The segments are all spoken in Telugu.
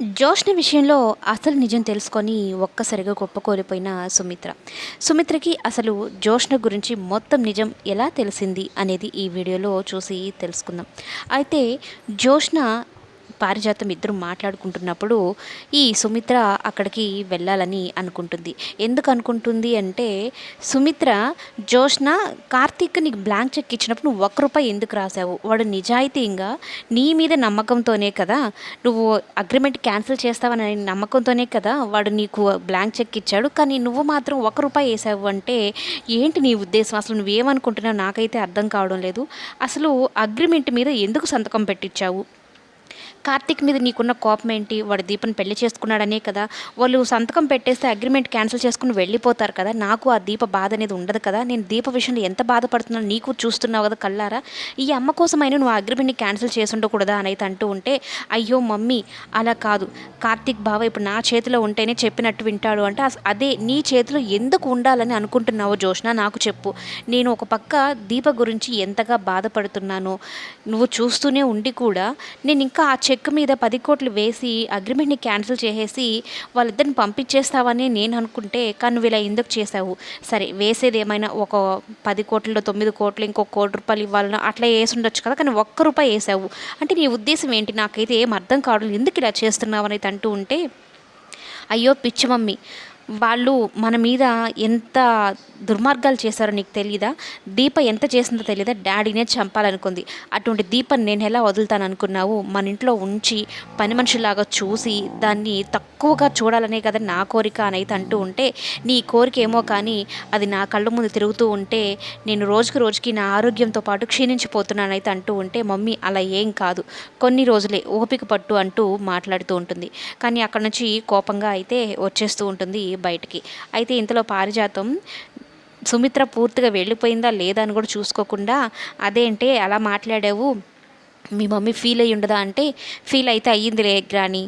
జోష్ని విషయంలో అసలు నిజం తెలుసుకొని ఒక్కసారిగా గొప్పకోలిపోయిన సుమిత్ర. సుమిత్రకి అసలు జోష్న గురించి మొత్తం నిజం ఎలా తెలిసింది అనేది ఈ వీడియోలో చూసి తెలుసుకుందాం. అయితే జోష్న పారిజాతం ఇద్దరు మాట్లాడుకుంటున్నప్పుడు ఈ సుమిత్ర అక్కడికి వెళ్ళాలని అనుకుంటుంది. ఎందుకు అనుకుంటుంది అంటే సుమిత్ర జోష్న కార్తీక్ నీకు బ్లాంక్ చెక్ ఇచ్చినప్పుడు నువ్వు ఒక్క రూపాయి ఎందుకు రాసావు? వాడు నిజాయితీగా నీ మీద నమ్మకంతోనే కదా? నువ్వు అగ్రిమెంట్ క్యాన్సిల్ చేస్తావని నమ్మకంతోనే కదా? వాడు నీకు బ్లాంక్ చెక్ ఇచ్చాడు. కానీ నువ్వు మాత్రం ఒక రూపాయి వేసావు అంటే ఏంటి నీ ఉద్దేశం? అసలు నువ్వేమనుకుంటున్నావు? నాకైతే అర్థం కావడం లేదు. అసలు అగ్రిమెంట్ మీద ఎందుకు సంతకం పెట్టించావు కార్తీక్ మీద నీకున్న కోపం ఏంటి వాడు దీపని పెళ్ళి చేసుకున్నాడనే కదా. వాళ్ళు సంతకం పెట్టేస్తే అగ్రిమెంట్ క్యాన్సిల్ చేసుకుని వెళ్ళిపోతారు కదా. నాకు ఆ దీప బాధ అనేది ఉండదు కదా. నేను దీప విషయంలో ఎంత బాధపడుతున్నాను నీకు చూస్తున్నావు కదా కల్లారా ఈ అమ్మ కోసమైనా నువ్వు అగ్రిమెంట్ని క్యాన్సిల్ చేసి ఉండకూడదా అని అయితే అంటూ ఉంటే అయ్యో మమ్మీ అలా కాదు. కార్తీక్ బావ ఇప్పుడు నా చేతిలో ఉంటేనే చెప్పినట్టు వింటాడు అంటే. అదే నీ చేతిలో ఎందుకు ఉండాలని అనుకుంటున్నావు జోష్న నాకు చెప్పు. నేను ఒక పక్క దీప గురించి ఎంతగా బాధపడుతున్నానో నువ్వు చూస్తూనే ఉండి కూడా నేను ఇంకా ఆ చెక్ మీద పది కోట్లు వేసి అగ్రిమెంట్ని క్యాన్సిల్ చేసేసి వాళ్ళిద్దరిని పంపించేస్తావని నేను అనుకుంటే కానీ నువ్వు ఇలా ఎందుకు చేసావు సరే వేసేది ఏమైనా ఒక పది కోట్లలో తొమ్మిది కోట్లు ఇంకో కోటి రూపాయలు ఇవ్వాలన్నా అట్లా వేసి ఉండొచ్చు కదా కానీ ఒక్క రూపాయి వేసావు. అంటే నీ ఉద్దేశం ఏంటి? నాకైతే ఏం అర్థం కావడం ఎందుకు ఇలా చేస్తున్నావు అనేది అంటూ ఉంటే అయ్యో పిచ్చి మమ్మీ. వాళ్ళు మన మీద ఎంత దుర్మార్గాలు చేశారో నీకు తెలీదా? దీప ఎంత చేసిందో తెలీదా? డాడీనే చంపాలనుకుంది. అటువంటి దీపని నేను ఎలా వదులుతాను అనుకున్నావు? మన ఇంట్లో ఉంచి పని మనుషులాగా చూసి దాన్ని తక్కువగా చూడాలనే కదా నా కోరిక అని అయితే అంటూ ఉంటే నీ కోరిక ఏమో కానీ అది నా కళ్ళ ముందు తిరుగుతూ ఉంటే నేను రోజుకి రోజుకి నా ఆరోగ్యంతో పాటు క్షీణించిపోతున్నానైతే అంటూ ఉంటే మమ్మీ అలా ఏం కాదు. కొన్ని రోజులే ఓపిక పట్టు అంటూ మాట్లాడుతూ ఉంటుంది. కానీ అక్కడ నుంచి కోపంగా అయితే వచ్చేస్తూ ఉంటుంది బయటికి. అయితే ఇంతలో పారిజాతం సుమిత్ర పూర్తిగా వెళ్ళిపోయిందా లేదా అని కూడా చూసుకోకుండా అదేంటే అలా మాట్లాడావు మీ మమ్మీ ఫీల్ అయ్యి ఉండదా అంటే ఫీల్ అయితే అయ్యిందిలే గ్రాని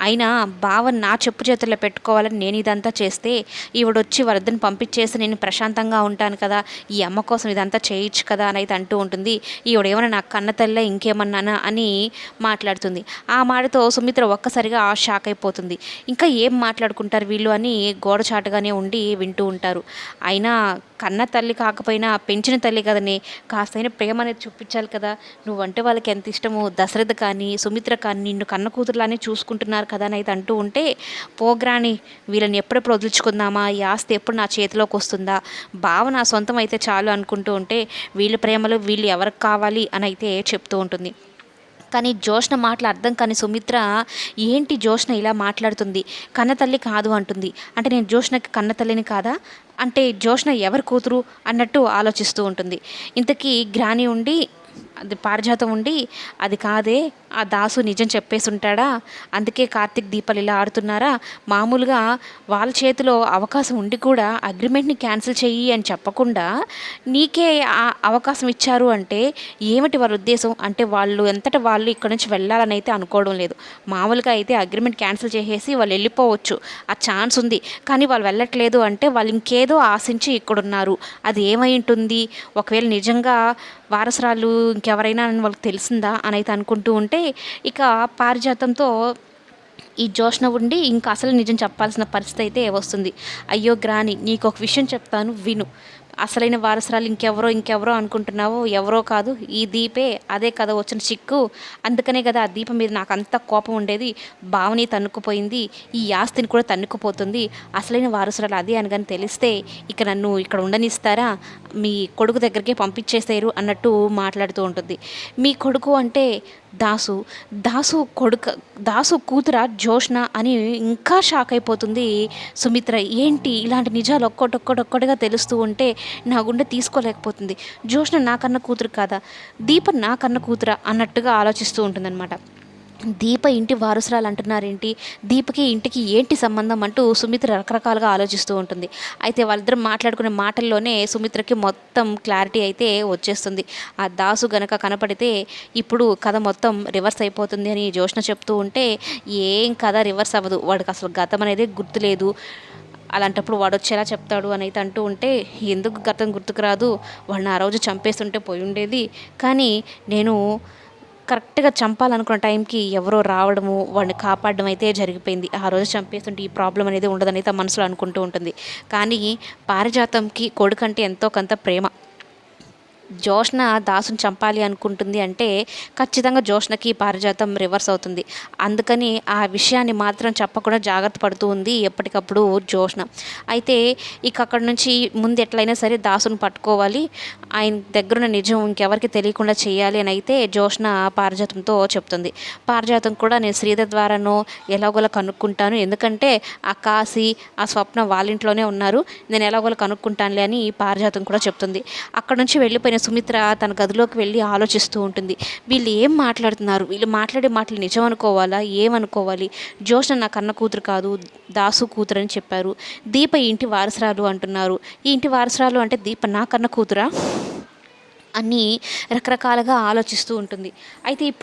అయినా బావ నా చెప్పు చేతుల్లో పెట్టుకోవాలని నేను ఇదంతా చేస్తే ఈవిడొచ్చి వరదని పంపించేసి నేను ప్రశాంతంగా ఉంటాను కదా ఈ అమ్మ కోసం ఇదంతా చేయొచ్చు కదా అని అయితే అంటూ ఉంటుంది. ఈవిడేమైనా నా కన్న తల్లే ఇంకేమన్నానా అని మాట్లాడుతుంది. ఆ మాటతో సుమిత్ర ఒక్కసారిగా ఆ షాక్ అయిపోతుంది. ఇంకా ఏం మాట్లాడుకుంటారు వీళ్ళు అని గోడచాటుగానే ఉండి వింటూ ఉంటారు. అయినా కన్న తల్లి కాకపోయినా పెంచిన తల్లి కదనే కాస్తైనా ప్రేమ అనేది చూపించాలి కదా. నువ్వంటే వాళ్ళకి ఎంత ఇష్టమో దశరథ కానీ సుమిత్ర కానీ నిన్ను కన్న కూతురులానే చేసుకుంటున్నారు కదా అని అయితే అంటూ ఉంటే పోగ్రాని వీళ్ళని ఎప్పుడెప్పుడు వదులుచుకుందామా? ఈ ఆస్తి ఎప్పుడు నా చేతిలోకి వస్తుందా? భావ నా సొంతం అయితే చాలు అనుకుంటూ ఉంటే వీళ్ళ ప్రేమలో వీళ్ళు ఎవరికి కావాలి అని అయితే చెప్తూ ఉంటుంది. కానీ జోష్ణ మాటలు అర్థం కానీ సుమిత్ర ఏంటి జోష్ణ ఇలా మాట్లాడుతుంది? కన్నతల్లి కాదు అంటుంది. అంటే నేను జోష్ణకి కన్నతల్లిని కాదా? అంటే జోష్ణ ఎవరి కూతురు? అన్నట్టు ఆలోచిస్తూ ఉంటుంది. ఇంతకీ గ్రాని ఉండి అది పారిజాతం ఉండి అది కాదే ఆ దాసు నిజం చెప్పేసి ఉంటాడా అందుకే కార్తీక్ దీపాలు ఇలా ఆడుతున్నారా? మామూలుగా వాళ్ళ చేతిలో అవకాశం ఉండి కూడా అగ్రిమెంట్ని క్యాన్సిల్ చెయ్యి అని చెప్పకుండా నీకే ఆ అవకాశం ఇచ్చారు అంటే ఏమిటి వాళ్ళ ఉద్దేశం? అంటే వాళ్ళు ఎంతట వాళ్ళు ఇక్కడ నుంచి వెళ్ళాలని అయితే అనుకోవడం లేదు. మామూలుగా అయితే అగ్రిమెంట్ క్యాన్సిల్ చేసేసి వాళ్ళు వెళ్ళిపోవచ్చు. ఆ ఛాన్స్ ఉంది. కానీ వాళ్ళు వెళ్ళట్లేదు అంటే వాళ్ళు ఇంకేదో ఆశించి ఇక్కడున్నారు. అది ఏమై ఉంటుంది? ఒకవేళ నిజంగా వారసురాలు ఎవరైనా అని వాళ్ళకి తెలిసిందా అని అయితే అనుకుంటూ ఉంటే ఇక పారిజాతంతో ఈ జోష్న ఉండి ఇంకా అసలు నిజం చెప్పాల్సిన పరిస్థితి అయితే వస్తుంది. అయ్యో గ్రాని నీకు ఒక విషయం చెప్తాను విను. అసలైన వారసురాలు ఇంకెవరో ఇంకెవరో అనుకుంటున్నావో ఎవరో కాదు ఈ దీపే అదే కదా వచ్చిన చిక్కు. అందుకనే కదా ఆ దీపం మీద నాకు అంత కోపం ఉండేది. భావని తన్నుకుపోయింది. ఈ ఆస్తిని కూడా తన్నుకుపోతుంది. అసలైన వారసురాలు అదే అని కానీ తెలిస్తే ఇక నన్ను ఇక్కడ ఉండనిస్తారా? మీ కొడుకు దగ్గరికే పంపించేస్తారు అన్నట్టు మాట్లాడుతూ ఉంటుంది. మీ కొడుకు అంటే దాసు. దాసు కొడుక దాసు కూతుర జోష్న అని ఇంకా షాక్ అయిపోతుంది సుమిత్ర. ఏంటి ఇలాంటి నిజాలు ఒక్కటొక్కటొక్కటిగా తెలుస్తూ ఉంటే నా గుండె తీసుకోలేకపోతుంది. జోష్న నాకన్న కూతురు కాదా? దీప నా కన్న కూతురా? అన్నట్టుగా ఆలోచిస్తూ ఉంటుందన్నమాట. దీప ఇంటి వారసురాలు అంటున్నారేంటి దీపకి ఇంటికి ఏంటి సంబంధం అంటూ సుమిత్ర రకరకాలుగా ఆలోచిస్తూ ఉంటుంది. అయితే వాళ్ళిద్దరు మాట్లాడుకునే మాటల్లోనే సుమిత్రకి మొత్తం క్లారిటీ అయితే వచ్చేస్తుంది. ఆ దాసు గనక కనపడితే ఇప్పుడు కథ మొత్తం రివర్స్ అయిపోతుంది అని జోష్న చెప్తూ ఉంటే ఏం కథ రివర్స్ అవ్వదు. వాడికి అసలు గతం అనేది గుర్తులేదు. అలాంటప్పుడు వాడు వచ్చేలా చెప్తాడు అని అయితే అంటూ ఉంటే ఎందుకు గతం గుర్తుకు రాదు? వాడిని ఆ రోజు చంపేస్తుంటే పోయి ఉండేది. కానీ నేను కరెక్ట్గా చంపాలనుకున్న టైంకి ఎవరో రావడము వాడిని కాపాడడం అయితే జరిగిపోయింది. ఆ రోజు చంపేస్తుంటే ఈ ప్రాబ్లం అనేది ఉండదని అయితే మనసులో అనుకుంటూ ఉంటుంది. కానీ పారిజాతంకి కొడుకంటే ఎంతో కొంత ప్రేమ. జోష్న దాసుని చంపాలి అనుకుంటుంది అంటే ఖచ్చితంగా జోష్నకి పారిజాతం రివర్స్ అవుతుంది. అందుకని ఆ విషయాన్ని మాత్రం చెప్పకుండా జాగ్రత్త పడుతూ ఉంది ఎప్పటికప్పుడు జోష్న అయితే ఇక అక్కడ నుంచి ముందు ఎట్లయినా సరే దాసుని పట్టుకోవాలి. ఆయన దగ్గరున్న నిజం ఇంకెవరికి తెలియకుండా చేయాలి అని అయితే జోష్న పారిజాతంతో చెప్తుంది. పారిజాతం కూడా నేను శ్రీధర్ ద్వారానో ఎలాగోలా కనుక్కుంటాను. ఎందుకంటే ఆ కాశీ ఆ స్వప్న వాళ్ళ ఇంట్లోనే ఉన్నారు. నేను ఎలాగోలా కనుక్కుంటానులే అని పారిజాతం కూడా చెప్తుంది. అక్కడ నుంచి వెళ్ళిపోయిన సుమిత్ర తన గదిలోకి వెళ్ళి ఆలోచిస్తూ ఉంటుంది. వీళ్ళు ఏం మాట్లాడుతున్నారు? వీళ్ళు మాట్లాడే మాటలు నిజం అనుకోవాలా ఏమనుకోవాలి? జోష్న నా కన్న కూతురు కాదు దాసు కూతురు అని చెప్పారు. దీప ఇంటి వారసరాలు అంటున్నారు. ఈ ఇంటి వారసరాలు అంటే దీప నా కన్న కూతురా? అని రకరకాలుగా ఆలోచిస్తూ ఉంటుంది. అయితే ఇప్పుడు